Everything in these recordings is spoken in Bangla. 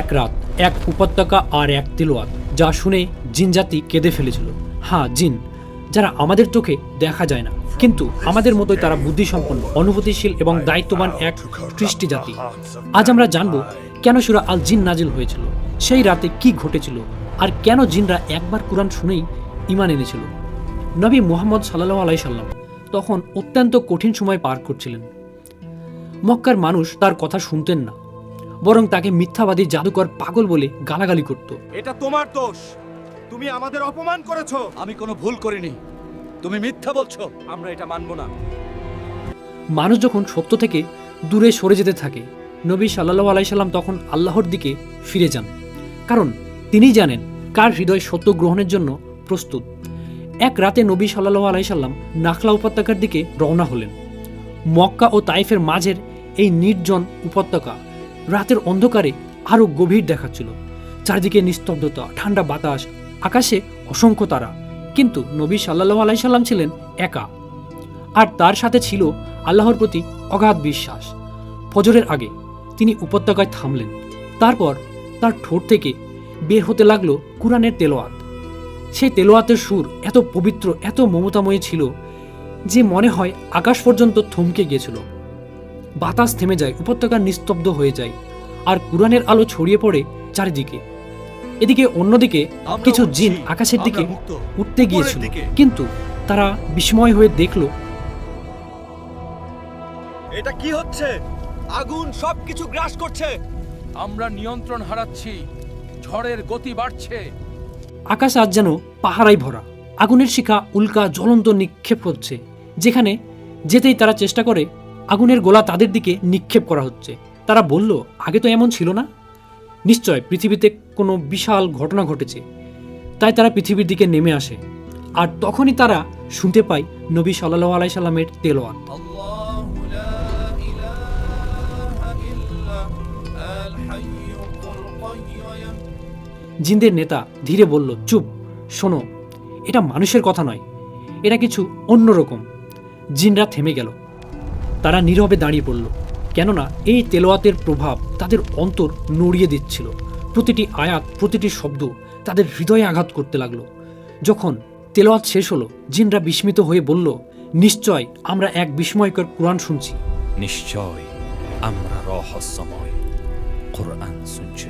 এক রাত এক উপত্যকা আর এক তিলোয়াত, যা শুনে জিন জাতি কেঁদে ফেলেছিল। হ্যাঁ জিন, যারা আমাদের চোখে দেখা যায় না। কিন্তু আমাদের মতোই তারা বুদ্ধিসম্পন্ন, অনুভূতিশীল এবং দায়িত্ববান এক সৃষ্টি জাতি আজ আমরা জানব কেন সুরা আল জিন নাজিল হয়েছিল, সেই রাতে কি ঘটেছিল, আর কেন জিনরা একবার কোরআন শুনেই ইমান এনেছিল। নবী মুহাম্মদ সাল্লাহ আলাই সাল্লাম তখন অত্যন্ত কঠিন সময় পার করছিলেন। মক্কার মানুষ তার কথা শুনতেন না। বরং তাকে মিথ্যাবাদী জাদুকর পাগল বলে গালাগালি করত। এটা তোমার দোষ। তুমি আমাদের অপমান করেছ। আমি কোনো ভুল করিনি। তুমি মিথ্যা বলছো। আমরা এটা মানব না। মানুষ যখন সত্য থেকে দূরে সরে যেতে থাকে নবী সাল্লাহ আলাইসাল্লাম তখন আল্লাহর দিকে ফিরে যান। কারণ তিনি জানেন কার হৃদয় সত্য গ্রহণের জন্য প্রস্তুত। এক রাতে নবী সাল্লাহ আলাইসাল্লাম নাখলা উপত্যকার দিকে রওনা হলেন। মক্কা ও তাইফের মাঝের এই নির্জন উপত্যকা রাতের অন্ধকারে আরও গভীর দেখাচ্ছিল। চারদিকে নিস্তব্ধতা, ঠান্ডা বাতাস, আকাশে অসংখ্য তারা। কিন্তু নবী সাল্লাহ আলাইসাল্লাম ছিলেন একা। আর তার সাথে ছিল আল্লাহর প্রতি অগাধ বিশ্বাস। ফজরের আগে তিনি উপত্যকায় থামলেন। তারপর তার ঠোঁট থেকে বের হতে লাগল কুরআনের তেলোয়াত। সেই তেলোয়াতের সুর এত পবিত্র, এত মমতাময়ী ছিল যে মনে হয় আকাশ পর্যন্ত থমকে গিয়েছিল। বাতাস থেমে যায় উপত্যকা নিস্তব্ধ হয়ে যায় আর কুরআনের আলো ছড়িয়ে পড়ে চারিদিকে। এদিকে অন্যদিকে কিছু জিন আকাশের দিকে উঠতে গিয়েছিল কিন্তু তারা বিস্ময় হয়ে দেখল এটা কি হচ্ছে? আগুন সবকিছু গ্রাস করছে। আমরা নিয়ন্ত্রণ হারাচ্ছি ঝড়ের গতি বাড়ছে। আকাশ আজ যেন পাহারাই ভরা আগুনের শিখা উল্কা জ্বলন্ত নিক্ষেপ হচ্ছে যেখানে যেতেই তারা চেষ্টা করে আগুনের গোলা তাদের দিকে নিক্ষেপ করা হচ্ছে। তারা বলল, আগে তো এমন ছিল না। নিশ্চয় পৃথিবীতে কোনো বিশাল ঘটনা ঘটেছে। তাই তারা পৃথিবীর দিকে নেমে আসে। আর তখনই তারা শুনতে পায় নবী সাল্লাহ আলাই সাল্লামের তেলোয়াত। জিনদের নেতা ধীরে বলল, চুপ, শোনো, এটা মানুষের কথা নয়। এটা কিছু অন্যরকম জিনরা থেমে গেল। তারা নীরবে দাঁড়িয়ে পড়ল। কেননা এই তেলোয়াতের প্রভাব তাদের অন্তর নড়িয়ে দিচ্ছিল। প্রতিটি আয়াত প্রতিটি শব্দ তাদের হৃদয়ে আঘাত করতে লাগল। যখন তেলোয়াত শেষ হলো জিনরা বিস্মিত হয়ে বলল নিশ্চয় আমরা এক বিস্ময়কর কোরআন শুনছি। নিশ্চয় আমরা রহস্যময় কোরআন শুনছে।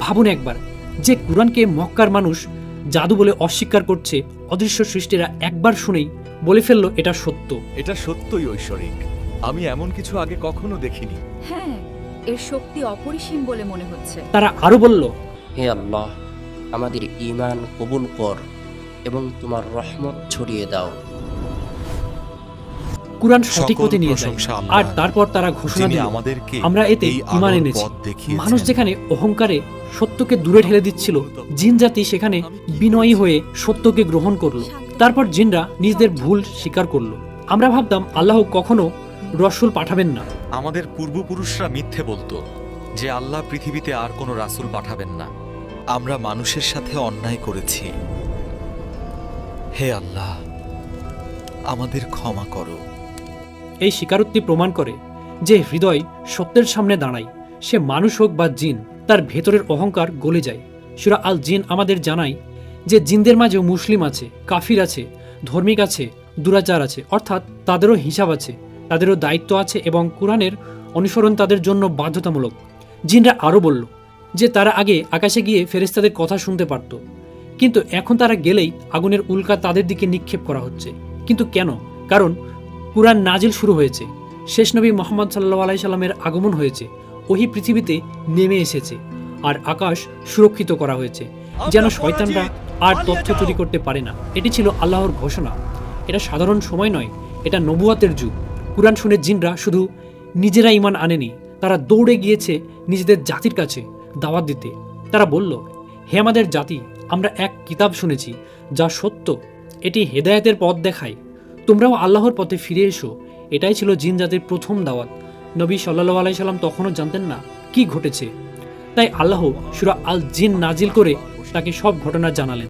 ভাবুন একবার যে কোরআনকে মক্কার মানুষ জাদু বলে অস্বীকার করছে অদৃশ্য সৃষ্টিরা একবার শুনেই বলে ফেলল এটা সত্য। এটা সত্যই ঐশ্বরিক। আমি এমন কিছু আগে কখনো দেখিনি। হ্যাঁ এর শক্তি অপরিসীম বলে মনে হচ্ছে। তারা আরও বলল হে আল্লাহ আমাদের ঈমান কবুল কর এবং তোমার রহমত ছড়িয়ে দাও। কোরআন সঠিক পথে নিয়ে যায়। আর তারপর তারা ঘোষণা দিল আমাদেরকে আমরা এতে ইমান এনেছি। মানুষ যেখানে অহংকারে সত্যকে দূরে ঠেলে দিচ্ছিল জিন জাতি সেখানে বিনয়ী হয়ে সত্যকে গ্রহণ করল। তারপর জিনরা নিজেদের ভুল স্বীকার করল। আমরা ভাবতাম আল্লাহ কখনো রসুল পাঠাবেন না। আমাদের পূর্বপুরুষরা মিথ্যে বলতো যে আল্লাহ পৃথিবীতে আর কোনো রাসূল পাঠাবেন না। আমরা মানুষের সাথে অন্যায় করেছি। হে আল্লাহ আমাদের ক্ষমা করো। এই স্বীকারোক্তি প্রমাণ করে যে হৃদয় সত্যের সামনে দাঁড়ায়। সে মানুষ হোক বা জিন তার ভেতরের অহংকার গলে যায়। সুরা আল জিন আমাদের জানায় যে জিনদের মাঝেও মুসলিম আছে কাফির আছে ধর্মিক আছে দুরাচার আছে অর্থাৎ তাদেরও হিসাব আছে। তাদেরও দায়িত্ব আছে এবং কোরআনের অনুসরণ তাদের জন্য বাধ্যতামূলক। জিনরা আরও বলল যে তারা আগে আকাশে গিয়ে ফেরেস্তাদের কথা শুনতে পারত। কিন্তু এখন তারা গেলেই আগুনের উল্কা তাদের দিকে নিক্ষেপ করা হচ্ছে। কিন্তু কেন? কারণ কুরআন নাজিল শুরু হয়েছে। শেষ নবী মোহাম্মদ সাল্লাহ আলাই সাল্লামের আগমন হয়েছে। ওহি পৃথিবীতে নেমে এসেছে আর আকাশ সুরক্ষিত করা হয়েছে। যেন শয়তানরা আর তথ্য চুরি করতে পারে না। এটি ছিল আল্লাহর ঘোষণা। এটা সাধারণ সময় নয় এটা নবুয়াতের যুগ। কুরআন শুনে জিনরা শুধু নিজেরা ইমান আনেনি, তারা দৌড়ে গিয়েছে নিজেদের জাতির কাছে দাওয়াত দিতে। তারা বলল, হে আমাদের জাতি, আমরা এক কিতাব শুনেছি যা সত্য, এটি হেদায়েতের পথ দেখায়। তোমরাও আল্লাহর পথে ফিরে এসো, এটাই ছিল জিন জাতির প্রথম দাওয়াত। নবী সাল্লাহ আলাইসাল্লাম তখনও জানতেন না কি ঘটেছে। তাই আল্লাহ সুরা আল জিন নাজিল করে তাকে সব ঘটনা জানালেন।